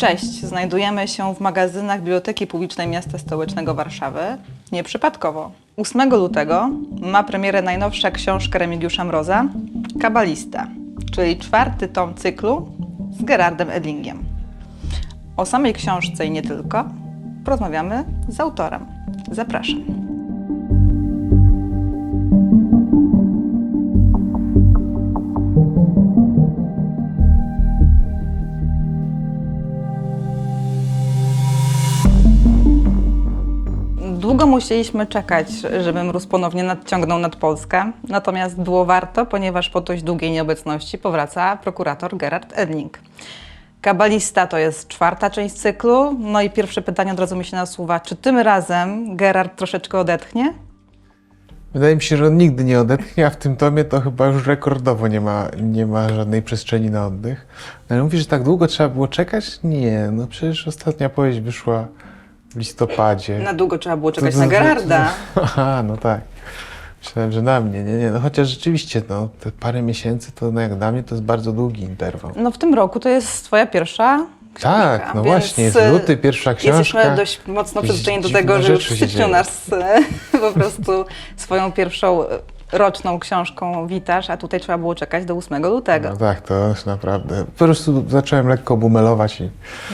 Cześć, znajdujemy się w magazynach Biblioteki Publicznej Miasta Stołecznego Warszawy. Nieprzypadkowo. 8 lutego ma premierę najnowsza książka Remigiusza Mroza, Kabalista, czyli czwarty tom cyklu z Gerardem Edlingiem. O samej książce i nie tylko porozmawiamy z autorem. Zapraszam. Musieliśmy czekać, żeby mróz ponownie nadciągnął nad Polskę. Natomiast było warto, ponieważ po dość długiej nieobecności powraca prokurator Gerard Edling. Kabalista to jest czwarta część cyklu. No i pierwsze pytanie od razu mi się nasuwa. Czy tym razem Gerard troszeczkę odetchnie? Wydaje mi się, że on nigdy nie odetchnie, a w tym tomie to chyba już rekordowo nie ma, nie ma żadnej przestrzeni na oddech. Ale mówisz, że tak długo trzeba było czekać? Nie, no przecież ostatnia powieść wyszła w listopadzie. Na długo trzeba było czekać na Gerarda. Aha, no tak. Myślałem, że na mnie. Nie, nie, no chociaż rzeczywiście, no, te parę miesięcy to no, jak dla mnie to jest bardzo długi interwał. No w tym roku to jest twoja pierwsza książka. Tak, no więc, właśnie, jest luty, pierwsza książka. Jesteśmy dość mocno przyzwyczajeni do tego, że już w styczniu nas e, po prostu swoją pierwszą e, roczną książką witasz, a tutaj trzeba było czekać do 8 lutego. No tak, to jest naprawdę. Po prostu zacząłem lekko bumelować i,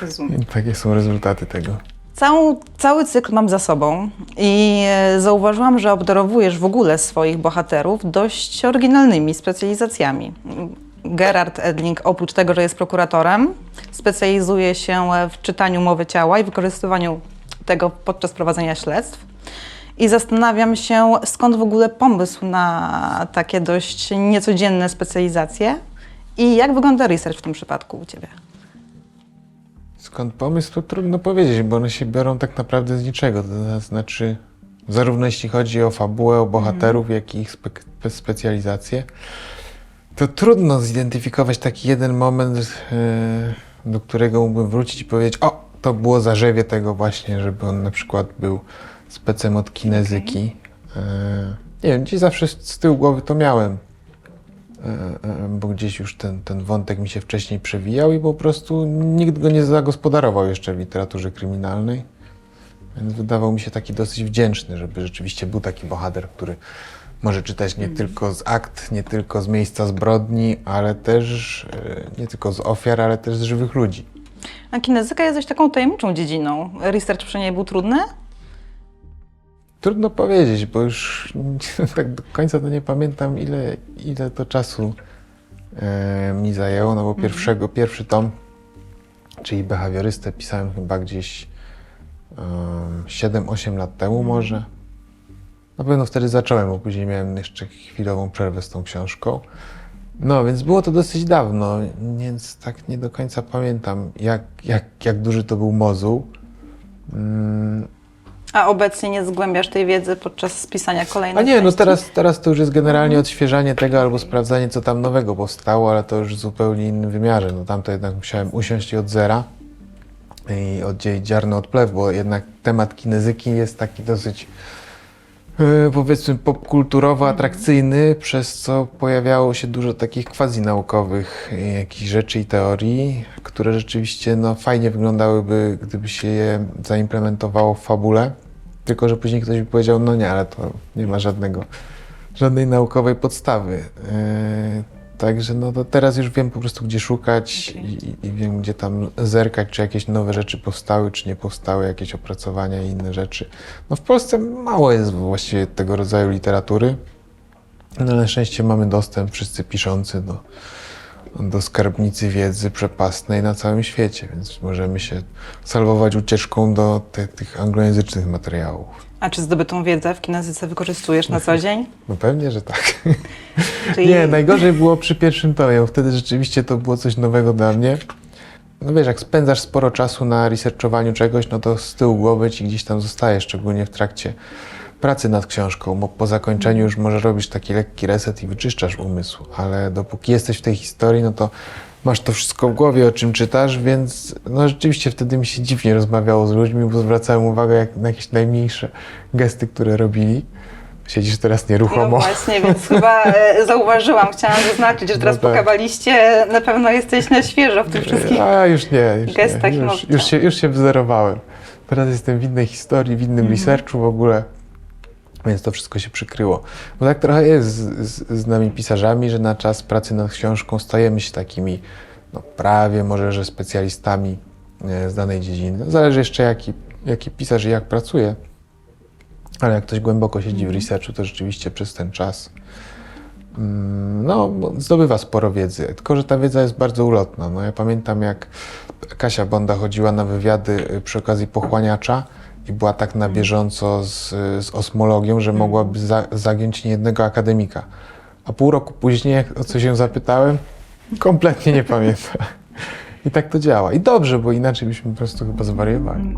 Rozumiem. i takie są rezultaty tego. Całą, cały cykl mam za sobą i e, zauważyłam, że obdarowujesz w ogóle swoich bohaterów dość oryginalnymi specjalizacjami. Gerard Edling, oprócz tego, że jest prokuratorem, specjalizuje się w czytaniu mowy ciała i wykorzystywaniu tego podczas prowadzenia śledztw. I zastanawiam się, skąd w ogóle pomysł na takie dość niecodzienne specjalizacje i jak wygląda research w tym przypadku u Ciebie? Skąd pomysł, to trudno powiedzieć, bo one się biorą tak naprawdę z niczego. To znaczy, zarówno jeśli chodzi o fabułę, o bohaterów, jak i ich spe- specjalizację, to trudno zidentyfikować taki jeden moment, e, do którego mógłbym wrócić i powiedzieć, o, to było zarzewie tego właśnie, żeby on na przykład był specem od kinezyki. E, nie wiem, gdzieś zawsze z tyłu głowy to miałem. E, e, bo gdzieś już ten, ten wątek mi się wcześniej przewijał i po prostu nikt go nie zagospodarował jeszcze w literaturze kryminalnej. Więc wydawał mi się taki dosyć wdzięczny, żeby rzeczywiście był taki bohater, który może czytać nie tylko z akt, nie tylko z miejsca zbrodni, ale też e, nie tylko z ofiar, ale też z żywych ludzi. A kinezyka jest dość taką tajemniczą dziedziną. Research przy niej był trudny? Trudno powiedzieć, bo już tak do końca to nie pamiętam, ile, ile to czasu e, mi zajęło, no bo pierwszego, pierwszy tom, czyli behawiorystę, pisałem chyba gdzieś um, 7-8 lat temu może. Na pewno wtedy zacząłem, bo później miałem jeszcze chwilową przerwę z tą książką. No, więc było to dosyć dawno, więc tak nie do końca pamiętam, jak, jak, jak duży to był mozuł. Mm, A obecnie nie zgłębiasz tej wiedzy podczas pisania kolejnych A nie, no części? teraz, teraz to już jest generalnie odświeżanie tego albo sprawdzanie, co tam nowego powstało, ale to już w zupełnie innym wymiarze. No tam to jednak musiałem usiąść i od zera i oddzielić ziarno od plew, bo jednak temat kinezyki jest taki dosyć powiedzmy popkulturowo atrakcyjny, przez co pojawiało się dużo takich quasi-naukowych e, jakichś rzeczy i teorii, które rzeczywiście no, fajnie wyglądałyby, gdyby się je zaimplementowało w fabule. Tylko, że później ktoś by powiedział, no nie, ale to nie ma żadnego, żadnej naukowej podstawy. Yy, także no to teraz już wiem po prostu, gdzie szukać Okej. i, i wiem, gdzie tam zerkać, czy jakieś nowe rzeczy powstały, czy nie powstały, jakieś opracowania i inne rzeczy. No w Polsce mało jest właściwie tego rodzaju literatury. No, na szczęście mamy dostęp, wszyscy piszący, do, do skarbnicy wiedzy przepastnej na całym świecie, więc możemy się salwować ucieczką do te, tych anglojęzycznych materiałów. A czy zdobytą wiedzę w kinezyce wykorzystujesz na co dzień? No pewnie, że tak. Czyli Nie, najgorzej było przy pierwszym tomie, bo wtedy rzeczywiście to było coś nowego dla mnie. No wiesz, jak spędzasz sporo czasu na researchowaniu czegoś, no to z tyłu głowy ci gdzieś tam zostaje, szczególnie w trakcie pracy nad książką, bo po zakończeniu już może robisz taki lekki reset i wyczyszczasz umysł, ale dopóki jesteś w tej historii, no to masz to wszystko w głowie, o czym czytasz, więc no rzeczywiście wtedy mi się dziwnie rozmawiało z ludźmi, bo zwracałem uwagę jak, na jakieś najmniejsze gesty, które robili. Siedzisz teraz No nieruchomo. właśnie, więc chyba e, zauważyłam, chciałam zaznaczyć, że teraz No po tak. kabaliście na pewno jesteś na świeżo w tych wszystkich A już nie, już, gestach nie. Już, już, się, już się wzorowałem. Teraz jestem w innej historii, w innym researchu w ogóle, więc to wszystko się przykryło. Bo tak trochę jest z, z, z nami pisarzami, że na czas pracy nad książką stajemy się takimi no, prawie może, że specjalistami e, z danej dziedziny. No, zależy jeszcze jaki, jaki pisarz i jak pracuje, ale jak ktoś głęboko siedzi w researchu, to rzeczywiście przez ten czas Mm, no, zdobywa sporo wiedzy, tylko że ta wiedza jest bardzo ulotna. No, ja pamiętam, jak Kasia Bonda chodziła na wywiady y, przy okazji pochłaniacza i była tak na bieżąco z, z osmologią, że mogłaby za, zagiąć niejednego akademika. A pół roku później, jak o coś ją zapytałem, kompletnie nie pamięta. I tak to działa. I dobrze, bo inaczej byśmy po prostu chyba zwariowali.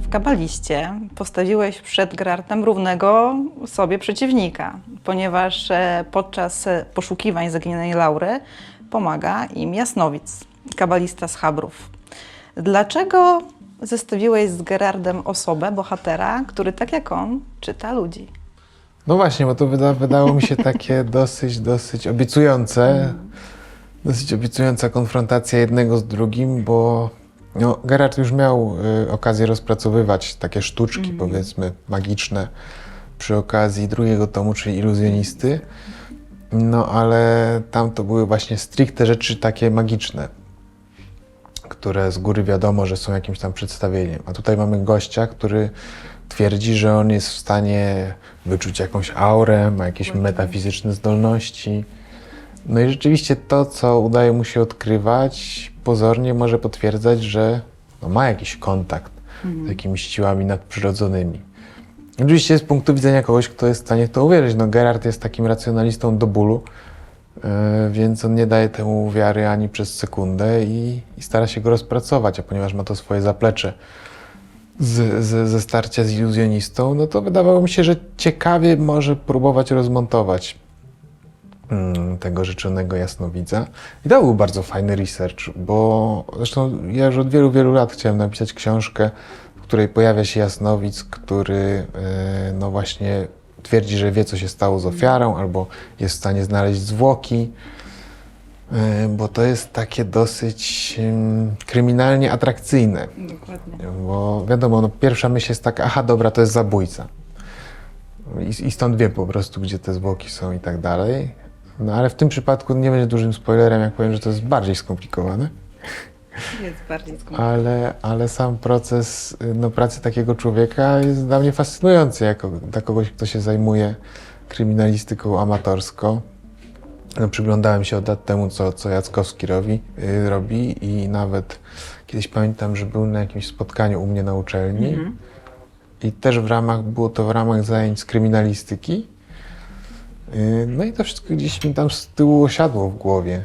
W kabaliście postawiłeś przed Gerartem równego sobie przeciwnika, ponieważ e, podczas e, poszukiwań zaginionej Laury pomaga im Jasnowic, kabalista z Chabrów. Dlaczego zestawiłeś z Gerardem osobę, bohatera, który tak jak on czyta ludzi? No właśnie, bo to wyda, wydało mi się takie dosyć, dosyć obiecujące. Dosyć obiecująca konfrontacja jednego z drugim, bo no, Gerard już miał y, okazję rozpracowywać takie sztuczki, powiedzmy, magiczne przy okazji drugiego tomu, czyli iluzjonisty. No ale tam to były właśnie stricte rzeczy takie magiczne, które z góry wiadomo, że są jakimś tam przedstawieniem. A tutaj mamy gościa, który twierdzi, że on jest w stanie wyczuć jakąś aurę, ma jakieś metafizyczne zdolności. No i rzeczywiście to, co udaje mu się odkrywać, pozornie może potwierdzać, że no, ma jakiś kontakt z jakimiś siłami nadprzyrodzonymi. Oczywiście z punktu widzenia kogoś, kto jest w stanie w to uwierzyć. No Gerard jest takim racjonalistą do bólu, yy, więc on nie daje temu wiary ani przez sekundę i, i stara się go rozpracować, a ponieważ ma to swoje zaplecze z, z, ze starcia z iluzjonistą, no to wydawało mi się, że ciekawie może próbować rozmontować mm, tego rzeczonego jasnowidza. I to był bardzo fajny research, bo zresztą ja już od wielu, wielu lat chciałem napisać książkę, której pojawia się jasnowidz, który e, no właśnie twierdzi, że wie, co się stało z ofiarą, albo jest w stanie znaleźć zwłoki, e, bo to jest takie dosyć kryminalnie atrakcyjne. Dokładnie. Bo wiadomo, no, pierwsza myśl jest taka, aha, dobra, to jest zabójca. I, I stąd wiem po prostu, gdzie te zwłoki są i tak dalej. No ale w tym przypadku nie będzie dużym spoilerem, jak powiem, że to jest bardziej skomplikowane. Jest bardziej skomplikowane. Ale, ale sam proces no, pracy takiego człowieka jest dla mnie fascynujący, jako dla kogoś, kto się zajmuje kryminalistyką amatorsko. No, przyglądałem się od lat temu, co, co Jackowski robi, y, robi i nawet kiedyś pamiętam, że był na jakimś spotkaniu u mnie na uczelni i też w ramach, było to w ramach zajęć z kryminalistyki. Y, No i to wszystko gdzieś mi tam z tyłu osiadło w głowie.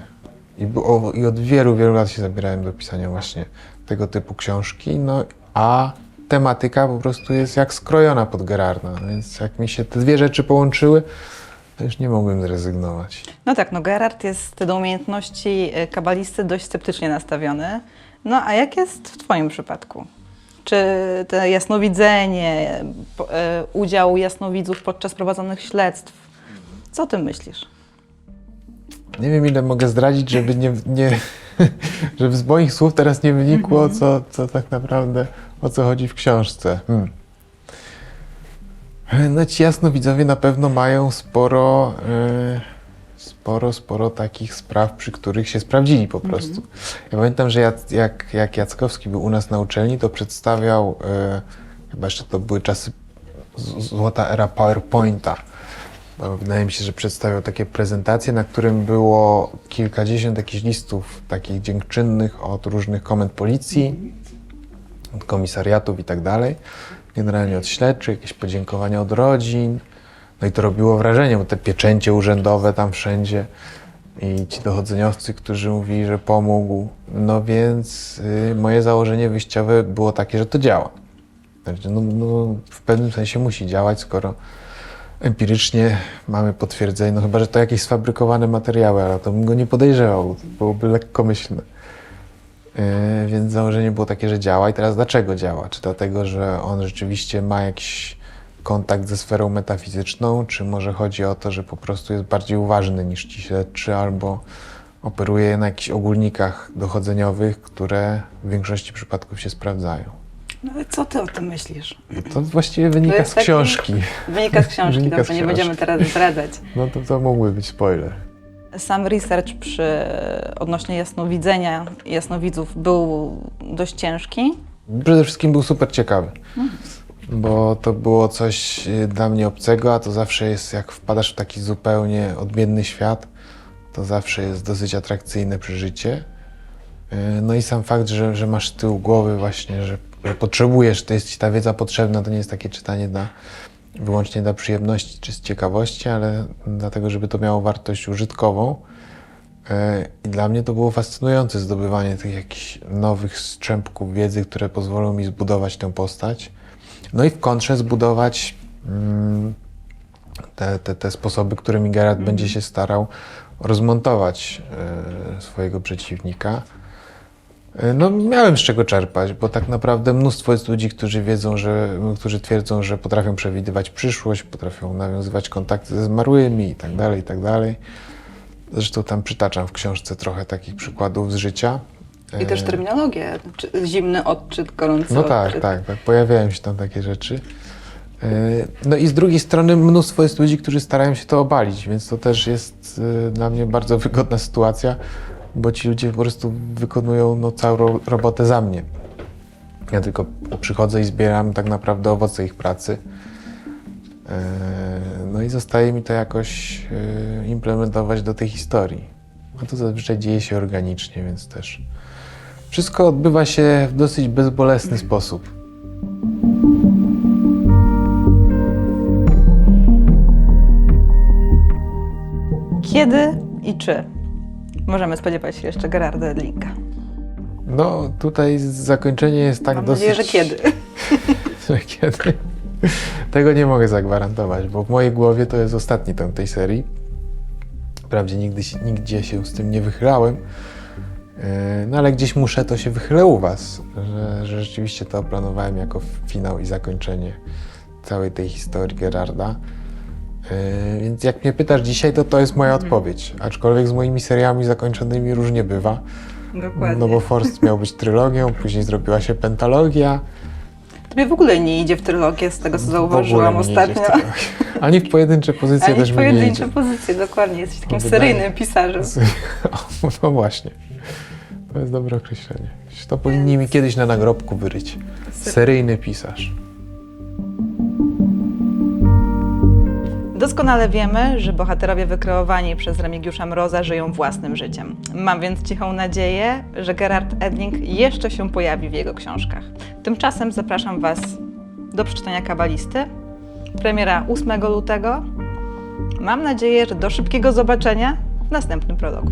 I, było, I od wielu, wielu lat się zabierałem do pisania właśnie tego typu książki. No a tematyka po prostu jest jak skrojona pod Gerarda. No Więc jak mi się te dwie rzeczy połączyły, to już nie mogłem zrezygnować. No tak, no Gerard jest do umiejętności e, kabalisty dość sceptycznie nastawiony. No a jak jest w Twoim przypadku? Czy to jasnowidzenie, e, udział jasnowidzów podczas prowadzonych śledztw, co o tym myślisz? Nie wiem, ile mogę zdradzić, żeby nie, nie żeby z moich słów teraz nie wynikło, co, co tak naprawdę, o co chodzi w książce. Hmm. No ci jasnowidzowie na pewno mają sporo, e, sporo, sporo takich spraw, przy których się sprawdzili po prostu. Ja pamiętam, że jak, jak, jak Jackowski był u nas na uczelni, to przedstawiał, e, chyba jeszcze to były czasy złota era PowerPointa, Wydaje mi się, że przedstawiał takie prezentacje, na którym było kilkadziesiąt jakichś listów takich dziękczynnych od różnych komend policji, od komisariatów i tak dalej. Generalnie od śledczych, jakieś podziękowania od rodzin. No i to robiło wrażenie, bo te pieczęcie urzędowe tam wszędzie i ci dochodzeniowcy, którzy mówili, że pomógł. No więc y, moje założenie wyjściowe było takie, że to działa. No, no, w pewnym sensie musi działać, skoro empirycznie mamy potwierdzenie, no chyba, że to jakieś sfabrykowane materiały, ale to bym go nie podejrzewał, to byłoby lekkomyślne. Yy, Więc założenie było takie, że działa. I teraz dlaczego działa? Czy dlatego, że on rzeczywiście ma jakiś kontakt ze sferą metafizyczną, czy może chodzi o to, że po prostu jest bardziej uważny niż ci śledczy, albo operuje na jakichś ogólnikach dochodzeniowych, które w większości przypadków się sprawdzają. No ale co ty o tym myślisz? To właściwie wynika jest z taki- książki. Wynika z książki, Wynika dobrze, nie książki. będziemy teraz zdradzać. No to to mógłby być spoiler. Sam research przy odnośnie jasnowidzenia jasnowidzów był dość ciężki. Przede wszystkim był super ciekawy, bo to było coś y, dla mnie obcego, a to zawsze jest, jak wpadasz w taki zupełnie odmienny świat, to zawsze jest dosyć atrakcyjne przeżycie. Y, No i sam fakt, że, że masz z tyłu głowy właśnie, że, że potrzebujesz, to jest ci ta wiedza potrzebna, to nie jest takie czytanie dla, wyłącznie dla przyjemności czy z ciekawości, ale dlatego, żeby to miało wartość użytkową. E, I dla mnie to było fascynujące zdobywanie tych jakichś nowych strzępków wiedzy, które pozwolą mi zbudować tę postać. No i w kontrze zbudować mm, te, te, te sposoby, którymi Geralt będzie się starał rozmontować e, swojego przeciwnika. E, No, miałem z czego czerpać, bo tak naprawdę mnóstwo jest ludzi, którzy wiedzą, że, którzy twierdzą, że potrafią przewidywać przyszłość, potrafią nawiązywać kontakty ze zmarłymi i tak dalej, i tak dalej. Zresztą tam przytaczam w książce trochę takich przykładów z życia. I też E, terminologię. Zimny odczyt, gorący No tak, odczyt. tak, tak. Pojawiają się tam takie rzeczy. E, No i z drugiej strony mnóstwo jest ludzi, którzy starają się to obalić, więc to też jest dla mnie bardzo wygodna sytuacja, bo ci ludzie po prostu wykonują no, całą ro- robotę za mnie. Ja tylko przychodzę i zbieram tak naprawdę owoce ich pracy. E, No i zostaje mi to jakoś e, implementować do tej historii. A to zazwyczaj dzieje się organicznie, więc też wszystko odbywa się w dosyć bezbolesny sposób. Kiedy i czy możemy spodziewać się jeszcze Gerarda Edlinga? No, tutaj zakończenie jest tak Mam dosyć... nadzieję, że kiedy. że kiedy? Tego nie mogę zagwarantować, bo w mojej głowie to jest ostatni tom tej serii. Wprawdzie nigdy nigdzie się z tym nie wychylałem, yy, no ale gdzieś muszę, to się wychylę u Was, że, że rzeczywiście to planowałem jako finał i zakończenie całej tej historii Gerarda. Yy, Więc jak mnie pytasz dzisiaj, to to jest moja odpowiedź. Aczkolwiek z moimi seriami zakończonymi różnie bywa. Dokładnie. No bo Forst miał być trylogią, później zrobiła się pentalogia. Tobie w ogóle nie idzie w trylogię, z tego co W zauważyłam w ostatnio. trylogię. Ani w pojedyncze pozycje Ani też w mi nie pojedyncze idzie. pozycje, dokładnie. Jesteś takim wydaje- seryjnym pisarzem. No właśnie. To jest dobre określenie. To powinni mi kiedyś na nagrobku wyryć. Seryjny pisarz. Doskonale wiemy, że bohaterowie wykreowani przez Remigiusza Mroza żyją własnym życiem. Mam więc cichą nadzieję, że Gerard Edling jeszcze się pojawi w jego książkach. Tymczasem zapraszam Was do przeczytania Kabalisty. Premiera 8 lutego. Mam nadzieję, że do szybkiego zobaczenia w następnym prologu.